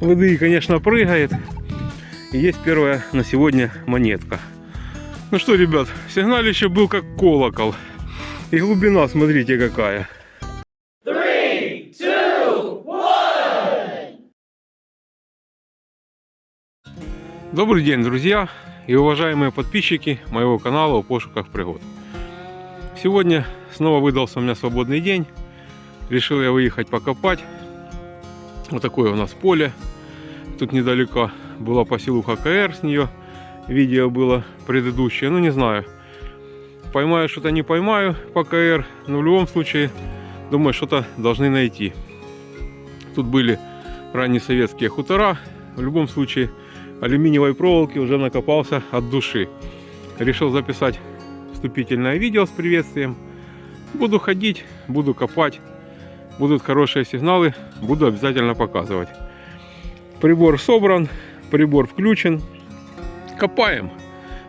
ВДИ, конечно, прыгает. И есть первая на сегодня монетка. Ну что, ребят, сигналище был как колокол. И глубина, смотрите, какая. Добрый день, друзья и уважаемые подписчики моего канала «У пошуках пригод». Сегодня снова выдался у меня свободный день. Решил я выехать покопать. Вот такое у нас поле. Тут недалеко была поселуха КР с нее. Видео было предыдущее. Ну, не знаю. Поймаю что-то, не поймаю по КР. Но в любом случае, думаю, что-то должны найти. Тут были ранние советские хутора. В любом случае, алюминиевой проволоки уже накопался от души. Решил записать вступительное видео с приветствием. Буду ходить, буду копать. Будут хорошие сигналы, буду обязательно показывать. Прибор собран, прибор включен. Копаем.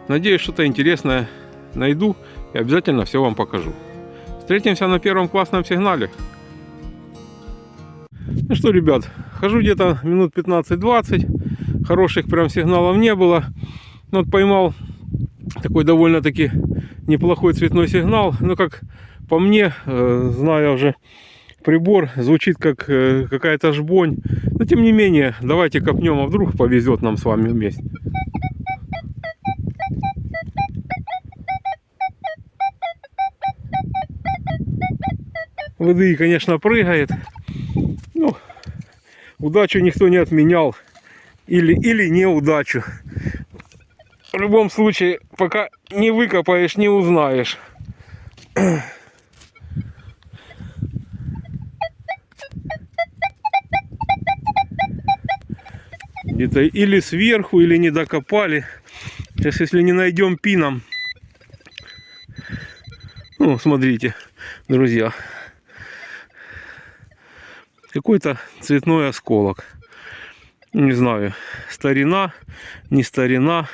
Надеюсь, что-то интересное найду и обязательно все вам покажу. Встретимся на первом классном сигнале. Ну что, ребят, хожу где-то минут 15-20. Хороших прям сигналов не было. Но вот поймал такой довольно-таки неплохой цветной сигнал. Ну, как по мне, э, зная уже прибор, звучит как э, какая-то жбонь. Но тем не менее, давайте копнем, а вдруг повезет нам с вами вместе. ВДИ, конечно, прыгает. Ну, удачу никто не отменял. Или, или неудачу. В любом случае, пока не выкопаешь, не узнаешь. Где-то или сверху, или не докопали. Сейчас, если не найдем пином. Ну, смотрите, друзья. Какой-то цветной осколок. Не знаю, старина, не старина.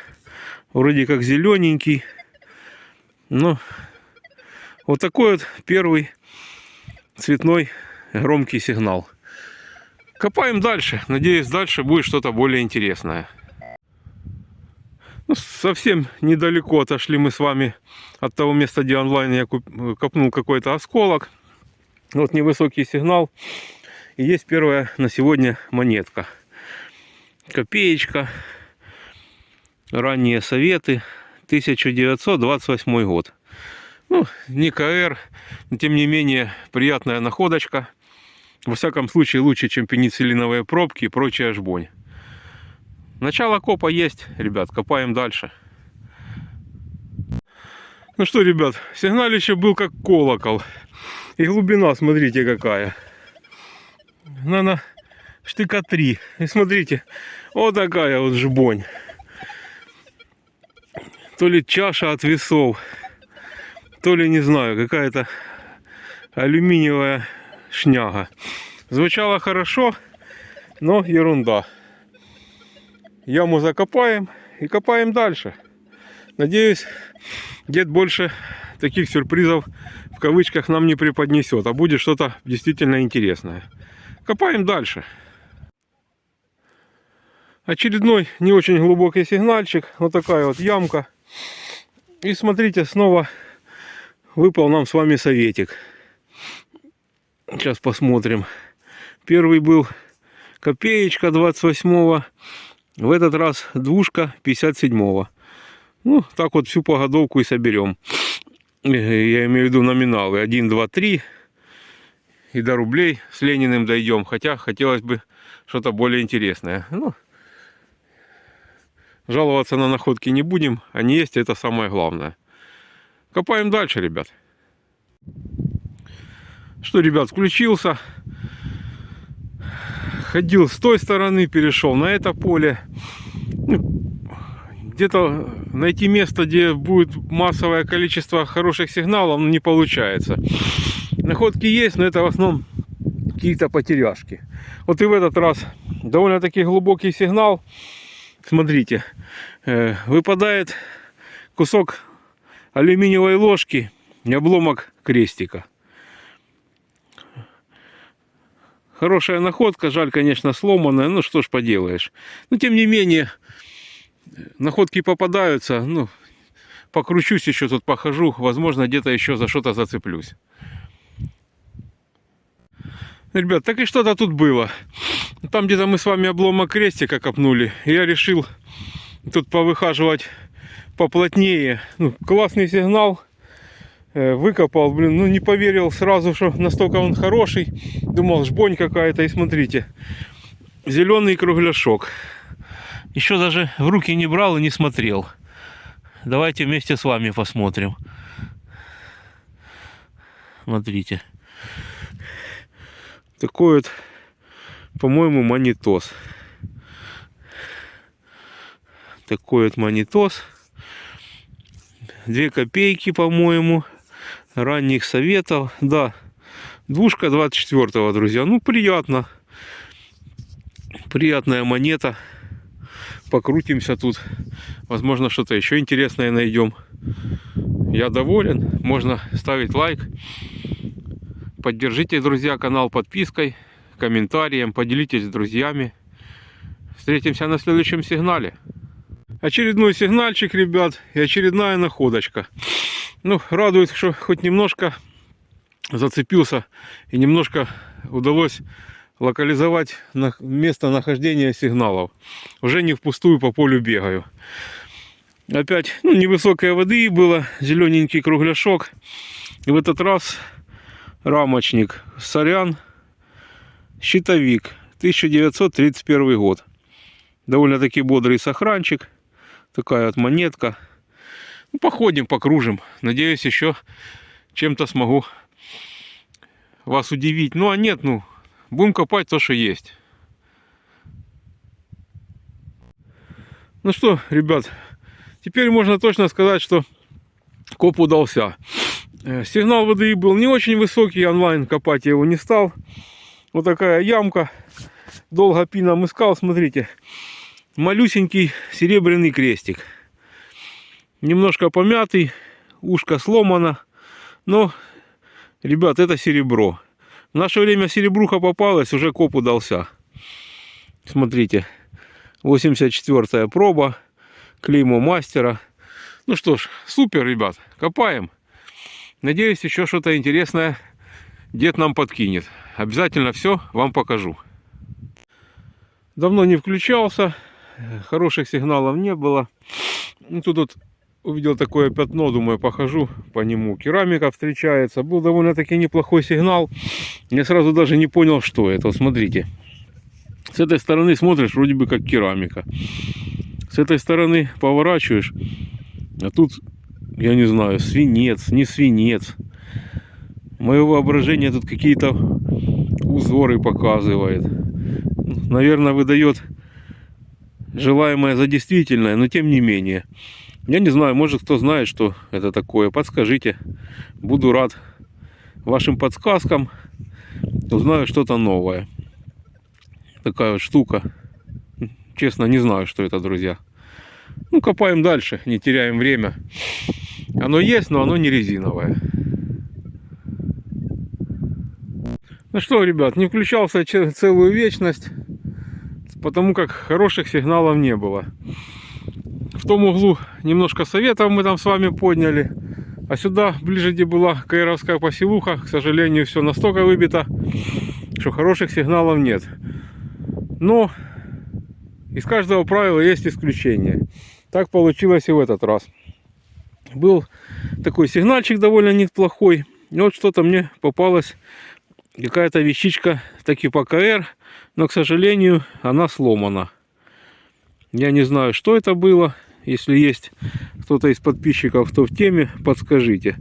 Вроде как зелененький. Но вот такой вот первый цветной громкий сигнал. Копаем дальше. Надеюсь, дальше будет что-то более интересное. Ну, совсем недалеко отошли мы с вами от того места, где онлайн я копнул какой-то осколок. Вот невысокий сигнал. И есть первая на сегодня монетка. Копеечка. Ранние советы. 1928 год. Ну, не КР, но тем не менее приятная находочка. Во всяком случае лучше, чем пенициллиновые пробки и прочая жбонь. Начало копа есть, ребят, копаем дальше. Ну что, ребят, сигналище был как колокол. И глубина, смотрите, какая. Наверное, штыка 3. И смотрите, вот такая вот жбонь. То ли чаша от весов, то ли, не знаю, какая-то алюминиевая шняга. Звучало хорошо, но ерунда. Яму закопаем и копаем дальше. Надеюсь, дед больше таких сюрпризов в кавычках нам не преподнесет, а будет что-то действительно интересное. Копаем дальше. Очередной не очень глубокий сигнальчик. Вот такая вот ямка. И смотрите, снова выпал нам с вами советик. Сейчас посмотрим. Первый был копеечка 28-го. В этот раз двушка 57-го. Ну, так вот всю погодовку и соберем. Я имею в виду номиналы. 1, 2, 3. И до рублей с Лениным дойдем. Хотя хотелось бы что-то более интересное. Ну, жаловаться на находки не будем. Они есть, это самое главное. Копаем дальше, ребят. Что, ребят, включился. Ходил с той стороны, перешел на это поле. Ну, Где-то найти место, где будет массовое количество хороших сигналов, ну, не получается. Находки есть, но это в основном какие-то потеряшки. Вот и в этот раз довольно-таки глубокий сигнал. Смотрите, э, выпадает кусок алюминиевой ложки и обломок крестика. Хорошая находка, жаль, конечно, сломанная, ну что ж поделаешь. Но тем не менее, находки попадаются, ну, покручусь еще тут, похожу, возможно, где-то еще за что-то зацеплюсь. Ребят, так и что-то тут было. Там где-то мы с вами обломок крестика копнули. Я решил тут повыхаживать поплотнее. Ну, классный сигнал. Э, Выкопал, блин, ну не поверил сразу, что настолько он хороший. Думал, жбонь какая-то. И смотрите, зеленый кругляшок. Еще даже в руки не брал и не смотрел. Давайте вместе с вами посмотрим. Смотрите. Такой вот, по-моему, монитос. Такой вот монитос. Две копейки, по-моему. Ранних советов. Да. Двушка 24 друзья. Ну, приятно. Приятная монета. Покрутимся тут. Возможно, что-то еще интересное найдем. Я доволен. Можно ставить лайк. Поддержите, друзья, канал подпиской, комментарием, поделитесь с друзьями. Встретимся на следующем сигнале. Очередной сигнальчик, ребят, и очередная находочка. Ну, радует, что хоть немножко зацепился и немножко удалось локализовать место нахождения сигналов. Уже не впустую по полю бегаю. Опять ну, невысокой воды было, зелененький кругляшок. И в этот раз рамочник Сорян щитовик 1931 год. Довольно-таки бодрый сохранчик. Такая вот монетка. Ну, походим, покружим. Надеюсь, еще чем-то смогу вас удивить. Ну, а нет, ну, будем копать то, что есть. Ну что, ребят, теперь можно точно сказать, что коп удался. Э, сигнал воды был не очень высокий, онлайн копать я его не стал. Вот такая ямка. Долго пином искал, смотрите. Малюсенький серебряный крестик. Немножко помятый, ушко сломано. Но, ребят, это серебро. В наше время серебруха попалась, уже коп удался. Смотрите, 84 проба, клеймо мастера. Ну что ж, супер, ребят, копаем. Надеюсь, еще что-то интересное дед нам подкинет. Обязательно все вам покажу. Давно не включался, хороших сигналов не было. Ну, тут вот увидел такое пятно, думаю, похожу по нему. Керамика встречается. Был довольно-таки неплохой сигнал. Я сразу даже не понял, что это. Вот смотрите. С этой стороны смотришь, вроде бы как керамика. С этой стороны поворачиваешь, а тут я не знаю, свинец, не свинец. Мое воображение тут какие-то узоры показывает. Наверное, выдает желаемое за действительное, но тем не менее. Я не знаю, может кто знает, что это такое. Подскажите. Буду рад вашим подсказкам. Узнаю что-то новое. Такая вот штука. Честно, не знаю, что это, друзья. Ну, копаем дальше, не теряем время. Оно есть, но оно не резиновое. Ну что, ребят, не включался целую вечность, потому как хороших сигналов не было. Том углу немножко советов мы там с вами подняли. А сюда, ближе где была Кайровская поселуха, к сожалению, все настолько выбито, что хороших сигналов нет. Но из каждого правила есть исключение. Так получилось и в этот раз был такой сигнальчик довольно неплохой. И вот что-то мне попалась какая-то вещичка таки по КР, но, к сожалению, она сломана. Я не знаю, что это было. Если есть кто-то из подписчиков, кто в теме, подскажите.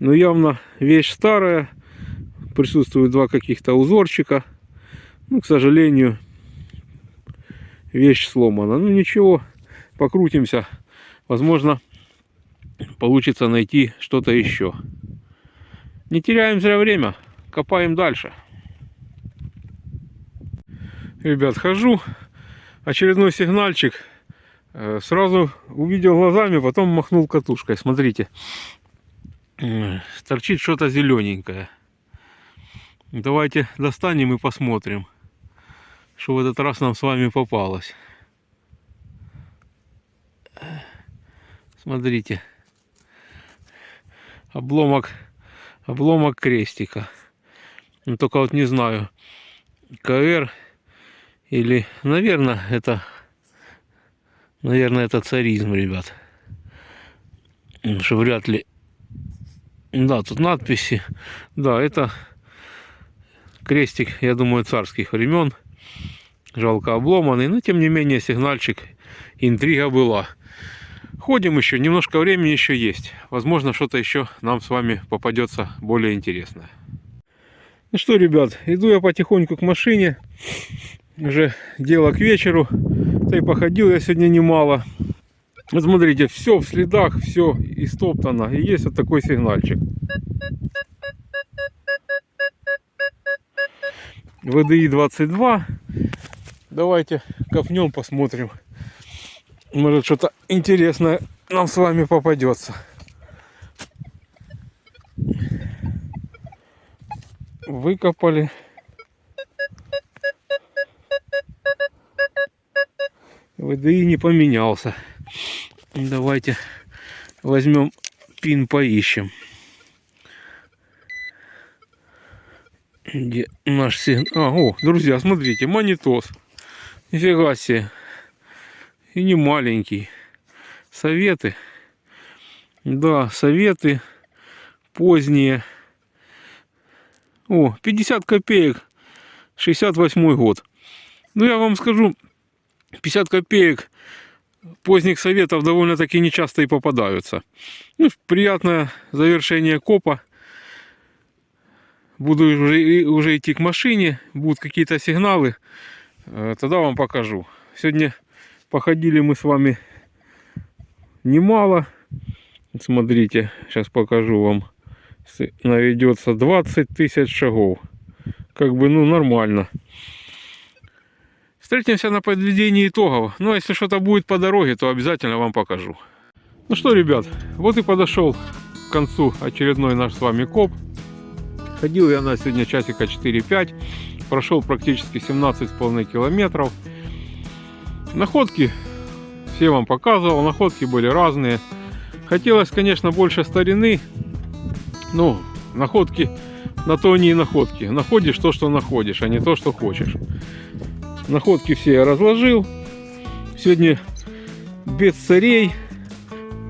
Но явно вещь старая. Присутствуют два каких-то узорчика. Ну, к сожалению, вещь сломана. Ну, ничего, покрутимся. Возможно, получится найти что-то еще. Не теряем зря время, копаем дальше. Ребят, хожу, очередной сигнальчик. Э, сразу увидел глазами, потом махнул катушкой. Смотрите, торчит что-то зелененькое. Давайте достанем и посмотрим, что в этот раз нам с вами попалось. Смотрите. Обломок, обломок крестика. Ну, только вот не знаю, КР или, наверное, это, наверное, это царизм, ребят. Что вряд ли. Да, тут надписи. Да, это крестик, я думаю, царских времен. Жалко обломанный, но тем не менее сигнальчик, интрига была. Ходим еще, немножко времени еще есть. Возможно, что-то еще нам с вами попадется более интересное. Ну что, ребят, иду я потихоньку к машине. Уже дело к вечеру. Да и походил я сегодня немало. Вот смотрите, все в следах, все истоптано. И есть вот такой сигнальчик. ВДИ 22. Давайте копнем, посмотрим. Может что-то интересное нам с вами попадется. Выкопали. ВДИ не поменялся. Давайте возьмем пин поищем. Где наш сигнал? А, о, друзья, смотрите, монитос. Нифига себе. И не маленький. Советы. Да, советы поздние. О, 50 копеек. 68 год. Ну, я вам скажу, 50 копеек поздних советов довольно-таки нечасто и попадаются. Ну, приятное завершение копа. Буду уже, уже идти к машине, будут какие-то сигналы, э, тогда вам покажу. Сегодня походили мы с вами немало. Смотрите, сейчас покажу вам. Наведется 20 тысяч шагов. Как бы, ну, нормально. Встретимся на подведении итогов. Ну, а если что-то будет по дороге, то обязательно вам покажу. Ну что, ребят, вот и подошел к концу очередной наш с вами коп. Ходил я на сегодня часика 4-5. Прошел практически 17,5 километров. Находки все вам показывал. Находки были разные. Хотелось, конечно, больше старины. Но находки на то они и находки. Находишь то, что находишь, а не то, что хочешь. Находки все я разложил. Сегодня без царей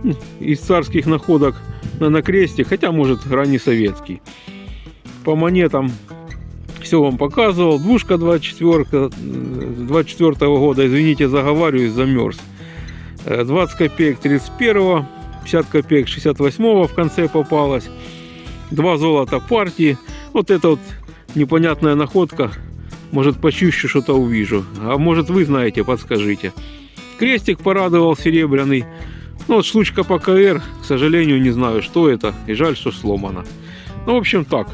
ну, из царских находок на накресте, хотя может раннесоветский. По монетам все вам показывал. Двушка 24, э, 24 года, извините, заговариваюсь, замерз. Э, 20 копеек 31 50 копеек 68 в конце попалось. Два золота партии. Вот это вот непонятная находка. Может, почище что-то увижу. А может, вы знаете, подскажите. Крестик порадовал серебряный. Ну, вот штучка по КР, к сожалению, не знаю, что это. И жаль, что сломано. Ну, в общем, так.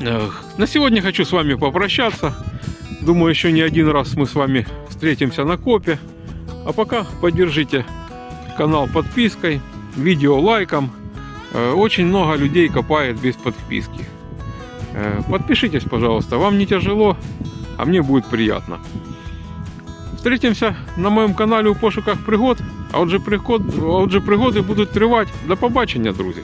На сегодня хочу с вами попрощаться. Думаю, еще не один раз мы с вами встретимся на копе. А пока поддержите канал подпиской, видео лайком. Э, Очень много людей копает без подписки. Э, Подпишитесь, пожалуйста. Вам не тяжело, а мне будет приятно. Встретимся на моєму каналі у пошуках пригод. А отже, пригод, а отже пригоди будуть тривати. До побачення, друзі!